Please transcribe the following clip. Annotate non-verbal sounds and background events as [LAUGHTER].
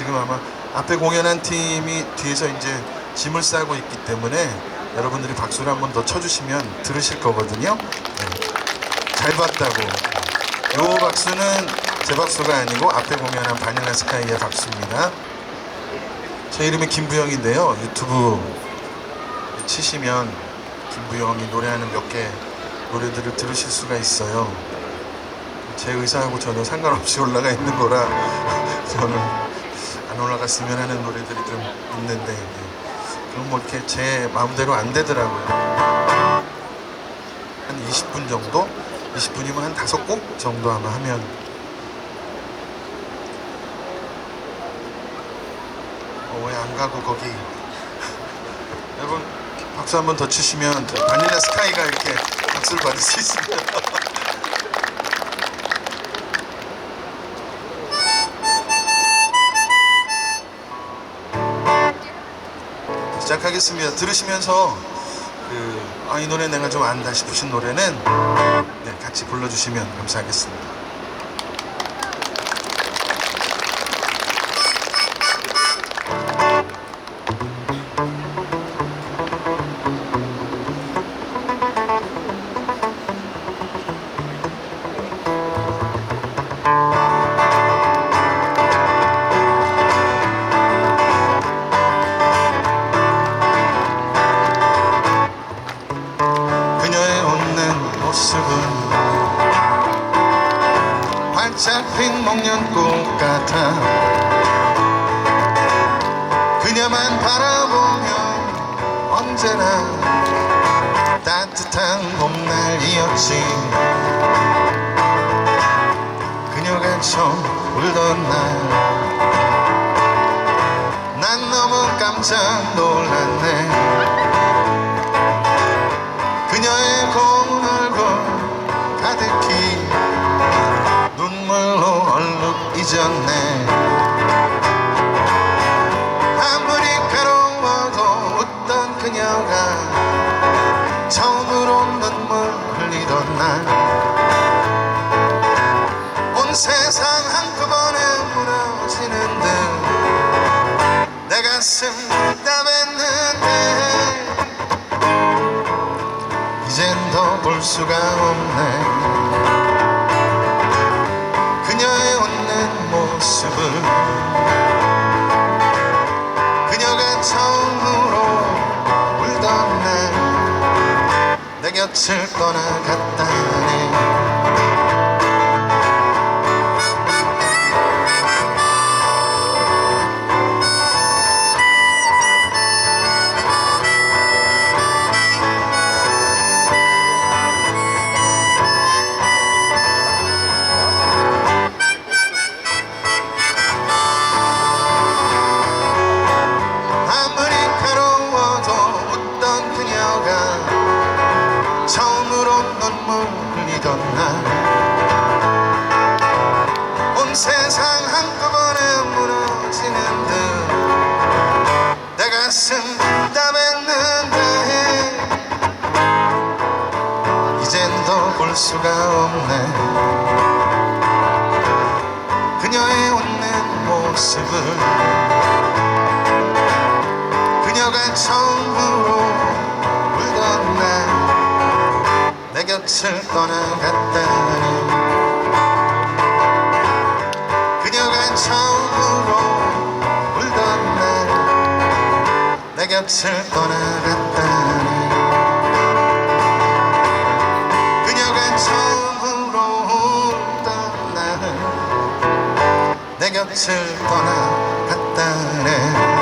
지금 아마 앞에 공연한 팀이 뒤에서 이제 짐을 싸고 있기 때문에 여러분들이 박수를 한 번 더 쳐주시면 들으실 거거든요. 네. 잘 봤다고. 요 박수는 제 박수가 아니고 앞에 공연한 바닐라 스카이의 박수입니다. 제 이름이 김부영인데요. 유튜브 치시면 김부영이 노래하는 몇 개 노래들을 들으실 수가 있어요. 제 의사하고 전혀 상관없이 [LAUGHS] 올라가 있는 거라 [LAUGHS] 저는 안 올라갔으면 하는 노래들이 좀 있는데 그럼 뭐 이렇게 제 마음대로 안 되더라고요. 한 20분 정도? 20분이면 한 다섯 곡 정도 아마 하면 어, 왜 안 가고 거기 [LAUGHS] 여러분 박수 한 번 더 치시면 저 바닐라 스카이가 이렇게 박수를 받을 수 있습니다. [LAUGHS] 시작하겠습니다. 들으시면서 그, 아, 이 노래 내가 좀 안다 싶으신 노래는 네, 같이 불러주시면 감사하겠습니다. 핀 목련꽃 같아. 그녀만 바라보면 언제나 따뜻한 봄날이었지. 그녀가 처음 울던 날. 난 너무 깜짝 놀랐네 잊었네. 아무리 괴로워도 웃던 그녀가 처음으로 눈물 흘리던 날. 온 세상 한꺼번에 무너지는 듯 내 가슴 답했는데 이젠 더 볼 수가 없네. 그녀의 웃는 모습을 그녀가 처음으로 울던 날 내 곁을 떠나갔 답했는데 이젠 더 볼 수가 없네. 그녀의 웃는 모습을 그녀가 처음으로 울던 날 내 곁을 떠나갔다니 곁을 떠나갔다니 그녀가 처음으로 울던 날내 곁을 떠나갔다네